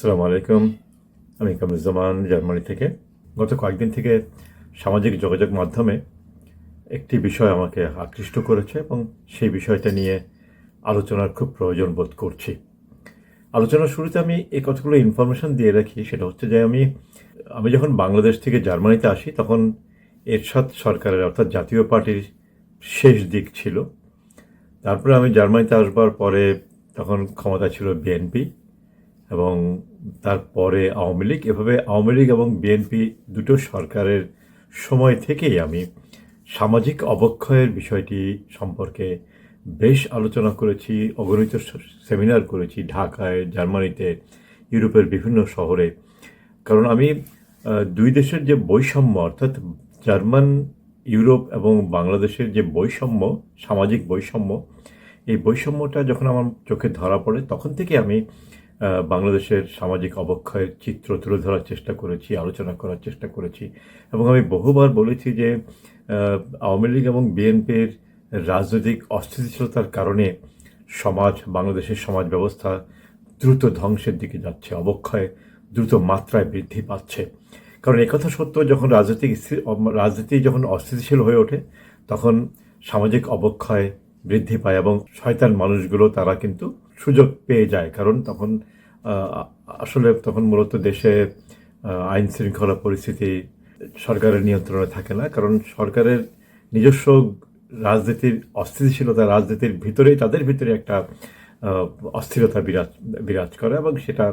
আসসালামু আলাইকুম। আমি কামরুজ্জামান জার্মানি থেকে। গত কয়েকদিন থেকে সামাজিক যোগাযোগ মাধ্যমে একটি বিষয় আমাকে আকৃষ্ট করেছে এবং সেই বিষয়টা নিয়ে আলোচনার খুব প্রয়োজন বোধ করছি। আলোচনার শুরুতে আমি এই কতগুলো ইনফরমেশন দিয়ে রাখি, সেটা হচ্ছে যে আমি আমি যখন বাংলাদেশ থেকে জার্মানিতে আসি, তখন এরশাদ সরকারের অর্থাৎ জাতীয় পার্টির শেষ দিক ছিল। তারপরে আমি জার্মানিতে আসবার পরে তখন ক্ষমতা ছিল বিএনপি। এবং তারপরে আওয়ামী লীগ। এভাবে আওয়ামী লীগ এবং বিএনপি দুটো সরকারের সময় থেকেই আমি সামাজিক অবক্ষয়ের বিষয়টি সম্পর্কে বেশ আলোচনা করেছি, অগণিত সেমিনার করেছি ঢাকায়, জার্মানিতে, ইউরোপের বিভিন্ন শহরে। কারণ আমি দুই দেশের যে বৈষম্য, অর্থাৎ জার্মান, ইউরোপ এবং বাংলাদেশের যে বৈষম্য, সামাজিক বৈষম্য, এই বৈষম্যটা যখন আমার চোখে ধরা পড়ে, তখন থেকে আমি বাংলাদেশের সামাজিক অবক্ষয়ের চিত্র তুলে ধরার চেষ্টা করেছি, আলোচনা করার চেষ্টা করেছি। এবং আমি বহুবার বলেছি যে আওয়ামী লীগ এবং বিএনপির রাজনৈতিক অস্থিতিশীলতার কারণে সমাজ, বাংলাদেশের সমাজ ব্যবস্থা দ্রুত ধ্বংসের দিকে যাচ্ছে, অবক্ষয় দ্রুত মাত্রায় বৃদ্ধি পাচ্ছে। কারণ একথা সত্য, যখন রাজনৈতিক রাজনীতি যখন অস্থিতিশীল হয়ে ওঠে, তখন সামাজিক অবক্ষয় বৃদ্ধি পায় এবং শয়তান মানুষগুলো, তারা কিন্তু সুযোগ পেয়ে যায়। কারণ তখন আসলে তখন মূলত দেশে আইন শৃঙ্খলা পরিস্থিতি সরকারের নিয়ন্ত্রণে থাকে না, কারণ সরকারের নিজস্ব রাজনীতির অস্থিতিশীলতা রাজনীতির ভিতরেই, তাদের ভিতরে একটা অস্থিরতা বিরাজ বিরাজ করে এবং সেটা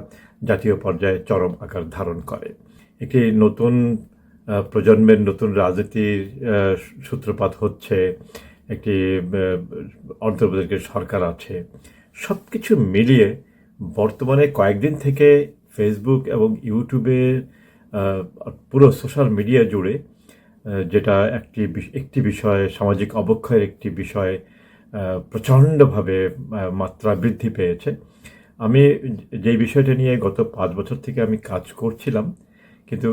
জাতীয় পর্যায়ে চরম আকার ধারণ করে। একটি নতুন প্রজন্মের নতুন রাজনীতির সূত্রপাত হচ্ছে একটি অন্তর্বর্তীকালীন সরকার আছে। সব কিছু মিলিয়ে বর্তমানে কয়েকদিন থেকে ফেসবুক এবং ইউটিউবে পুরো সোশ্যাল মিডিয়া জুড়ে যেটা একটি একটি বিষয়, সামাজিক অবক্ষয়ের একটি বিষয় প্রচণ্ডভাবে মাত্রা বৃদ্ধি পেয়েছে। আমি যেই বিষয়টা নিয়ে গত পাঁচ বছর থেকে আমি কাজ করছিলাম, কিন্তু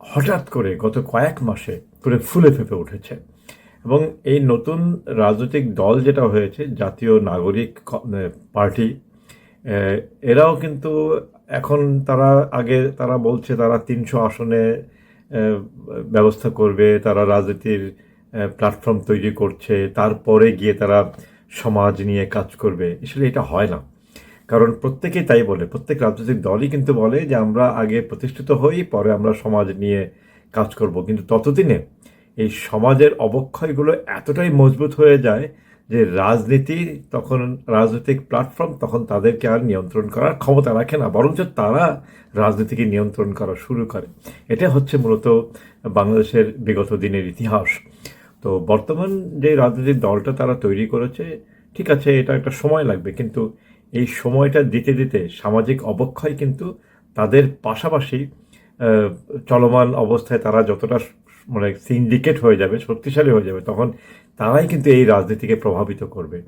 হঠাৎ করে গত কয়েক মাসে পুরো ফুলে ফেপে উঠেছে। এবং এই নতুন রাজনৈতিক দল যেটা হয়েছে, জাতীয় নাগরিক পার্টি এরাও কিন্তু এখন তারা আগে তারা বলছে তারা তিনশো আসনে ব্যবস্থা করবে, তারা রাজনীতির প্ল্যাটফর্ম তৈরি করছে, তারপরে গিয়ে তারা সমাজ নিয়ে কাজ করবে। আসলে এটা হয় না। কারণ প্রত্যেকেই তাই বলে, প্রত্যেক রাজনৈতিক দলই কিন্তু বলে যে আমরা আগে প্রতিষ্ঠিত হই, পরে আমরা সমাজ নিয়ে কাজ করব। কিন্তু ততদিনে এই সমাজের অবক্ষয়গুলো এতটাই মজবুত হয়ে যায় যে রাজনীতি তখন, রাজনৈতিক প্ল্যাটফর্ম তখন তাদেরকে আর নিয়ন্ত্রণ করার ক্ষমতা রাখে না, বরঞ্চ তারা রাজনীতিকে নিয়ন্ত্রণ করা শুরু করে। এটা হচ্ছে মূলত বাংলাদেশের বিগত দিনের ইতিহাস। তো বর্তমান যে রাজনৈতিক দলটা তারা তৈরি করেছে, ঠিক আছে, এটা একটা সময় লাগবে, কিন্তু এই সময়টা দিতে দিতে সামাজিক অবক্ষয় কিন্তু তাদের পাশাপাশি চলমান অবস্থায় তারা যতটা মানে সিন্ডিকেট হয়ে যাবে, শক্তিশালী হয়ে যাবে, তখন তারাই কিন্তু এই রাজনীতিকে প্রভাবিত করবে।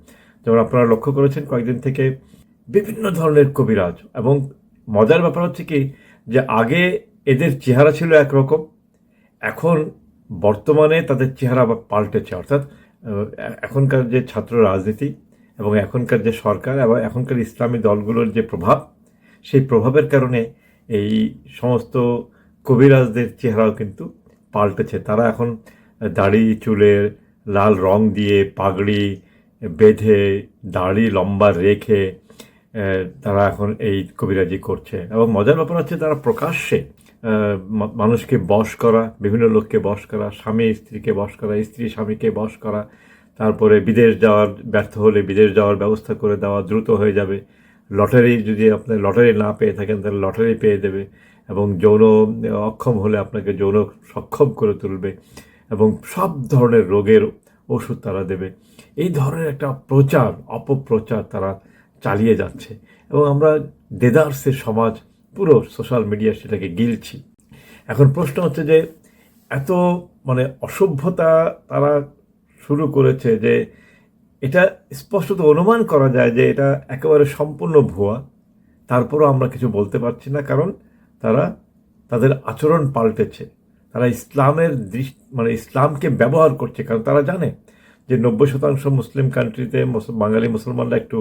যেমন আপনারা লক্ষ্য করেছেন কয়েকদিন থেকে বিভিন্ন ধরনের কবিরাজ এবং মজার ব্যাপার হচ্ছে কি যে আগে এদের চেহারা ছিল একরকম, এখন বর্তমানে তাদের চেহারা পাল্টেছে। অর্থাৎ এখনকার যে ছাত্র রাজনীতি এবং এখনকার যে সরকার এবং এখনকার ইসলামী দলগুলোর যে প্রভাব, সেই প্রভাবের কারণে এই সমস্ত কবিরাজদের চেহারাও কিন্তু পাল্টেছে। তারা এখন দাড়ি, চুলের লাল রং দিয়ে পাগড়ি বেঁধে, দাড়ি লম্বা রেখে তারা এখন এই কবিরাজি করছে। এবং মজার ব্যাপার হচ্ছে তারা প্রকাশ্যে মানুষকে বশ করা, বিভিন্ন লোককে বশ করা, স্বামী, স্ত্রীকে বশ করা, স্ত্রী, স্বামীকে বশ করা, তারপরে বিদেশ যাওয়ার, ব্যর্থ হলে বিদেশ যাওয়ার ব্যবস্থা করে দেওয়া দ্রুত হয়ে যাবে। লটারি যদি আপনার লটারি না পেয়ে থাকেন, তাহলে লটারি পেয়ে দেবে। এবং যৌন অক্ষম হলে আপনাকে যৌন সক্ষম করে তুলবে এবং সব ধরনের রোগের ওষুধ তারা দেবে। এই ধরনের একটা প্রচার, অপপ্রচার তারা চালিয়ে যাচ্ছে এবং আমরা দেদার্সের সমাজ, পুরো সোশ্যাল মিডিয়া সেটাকে গিলছি। এখন প্রশ্ন হচ্ছে যে, এত মানে অসভ্যতা তারা শুরু করেছে যে, এটা স্পষ্টত অনুমান করা যায় যে এটা একেবারে সম্পূর্ণ ভুয়া। তারপরও আমরা কিছু বলতে পারছি না কারণ তারা তাদের আচরণ পাল্টেছে। তারা ইসলামের দৃষ্টি মানে ইসলামকে ব্যবহার করছে, কারণ তারা জানে যে নব্বই শতাংশ মুসলিম কান্ট্রিতে বাঙালি মুসলমানরা একটু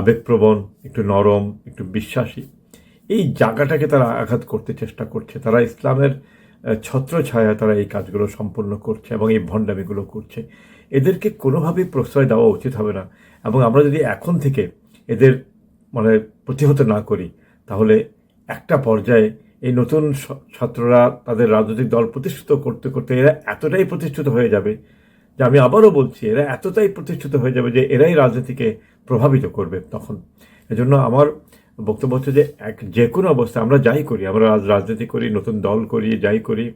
আবেগপ্রবণ, একটু নরম, একটু বিশ্বাসী। এই জায়গাটাকে তারা আঘাত করতে চেষ্টা করছে। তারা ইসলামের ছত্র ছায়া তারা এই কাজগুলো সম্পূর্ণ করছে এবং এই ভণ্ডামিগুলো করছে। এদেরকে কোনোভাবেই প্রশ্রয় দেওয়া উচিত হবে না। এবং আমরা যদি এখন থেকে এদের মানে প্রতিহত না করি, তাহলে একটা পর্যায়ে এই নতুন ছাত্ররা তাদের রাজনৈতিক দল প্রতিষ্ঠিত করতে করতে এরা এতটাই প্রতিষ্ঠিত হয়ে যাবে যে আমি আবারও বলছি, এরা এতটাই প্রতিষ্ঠিত হয়ে যাবে যে এরাই রাজনীতিকে প্রভাবিত করবে তখন। এজন্য আমার বক্তব্য হচ্ছে যে এক যে কোনো অবস্থায় আমরা যাই করি, আমরা রাজ- রাজনীতি করি, নতুন দল করি, যাই করি,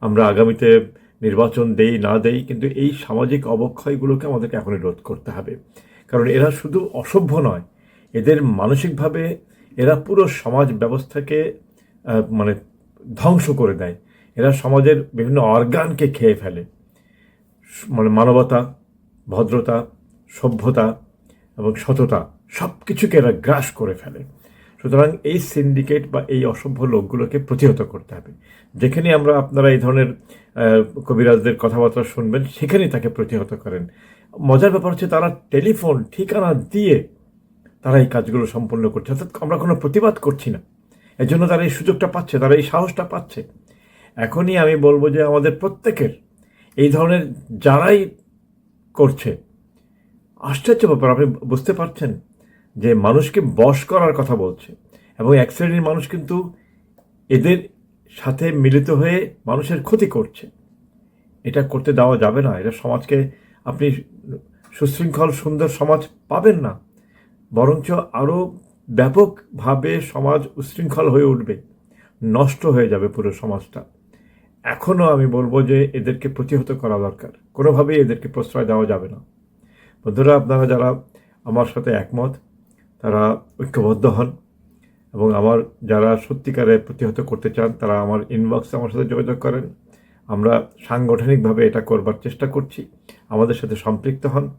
আমরা আগামীতে নির্বাচন দেই, না দেই, কিন্তু এই সামাজিক অবক্ষয়গুলোকে আমাদেরকে এখনই রোধ করতে হবে। কারণ এরা শুধু অসভ্য নয়, এদের মানসিকভাবে এরা পুরো সমাজ ব্যবস্থাকে মানে ধ্বংস করে দেয়। এরা সমাজের বিভিন্ন অর্গানকে খেয়ে ফেলে। মানে মানবতা, ভদ্রতা, সভ্যতা এবং সততা সব কিছুকে এরা গ্রাস করে ফেলে। সুতরাং এই সিন্ডিকেট বা এই অসভ্য লোকগুলোকে প্রতিহত করতে হবে। যেখানে আমরা আপনারা এই ধরনের কবিরাজদের কথাবার্তা শুনবেন, সেখানেই তাকে প্রতিহত করেন। মজার ব্যাপার হচ্ছে তারা টেলিফোন ঠিকানা দিয়ে তারা এই কাজগুলো সম্পন্ন করছে। অর্থাৎ আমরা কোনো প্রতিবাদ করছি না। এর জন্য তারা এই সুযোগটা পাচ্ছে, তারা এই সাহসটা পাচ্ছে। এখনই আমি বলব যে আমাদের প্রত্যেকের এই ধরনের যারাই করছে, আশ্চর্য ব্যাপার, আপনি বুঝতে পারছেন যে মানুষকে বশ করার কথা বলছে। এবং এক শ্রেণির মানুষ কিন্তু এদের সাথে মিলিত হয়ে মানুষের ক্ষতি করছে। এটা করতে দেওয়া যাবে না। এটা সমাজকে আপনি সুশৃঙ্খল, সুন্দর সমাজ পাবেন না। বরঞ্চ আরও ব্যাপকভাবে সমাজ উশৃঙ্খল হয়ে উঠবে, নষ্ট হয়ে যাবে পুরো সমাজটা। এখনও আমি বলব যে এদেরকে প্রতিহত করা দরকার। কোনোভাবেই এদেরকে প্রশ্রয় দেওয়া যাবে না। বন্ধুরা, আপনারা যারা আমার সাথে একমত, তারা ঐক্যবদ্ধ হন এবং আমার যারা সত্যিকারে প্রতিহত করতে চান, তারা আমার ইনবক্সে আমার সাথে যোগাযোগ করেন। আমরা সাংগঠনিকভাবে এটা করবার চেষ্টা করছি। আমাদের সাথে সম্পৃক্ত হন।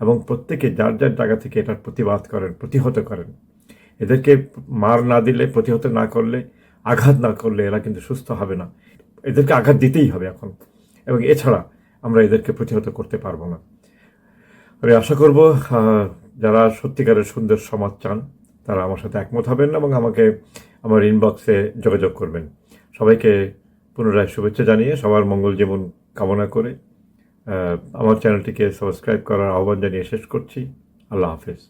এবং প্রত্যেকে যার যার জায়গা থেকে এটার প্রতিবাদ করেন, প্রতিহত করেন। এদেরকে মার না দিলে, প্রতিহত না করলে, আঘাত না করলে এরা কিন্তু সুস্থ হবে না। এদেরকে আঘাত দিতেই হবে এখন। এবং এছাড়া আমরা এদেরকে প্রতিহত করতে পারব না। আমি আশা করব যারা সত্যিকারের সুন্দর সমাজ চান, তারা আমার সাথে একমত হবেন এবং আমাকে আমার ইনবক্সে যোগাযোগ করবেন। সবাইকে পুনরায় শুভেচ্ছা জানিয়ে সবার মঙ্গল জীবন কামনা করে আমার চ্যানেলটিকে সাবস্ক্রাইব করার আহ্বান জানিয়ে শেষ করছি। আল্লাহ হাফেজ।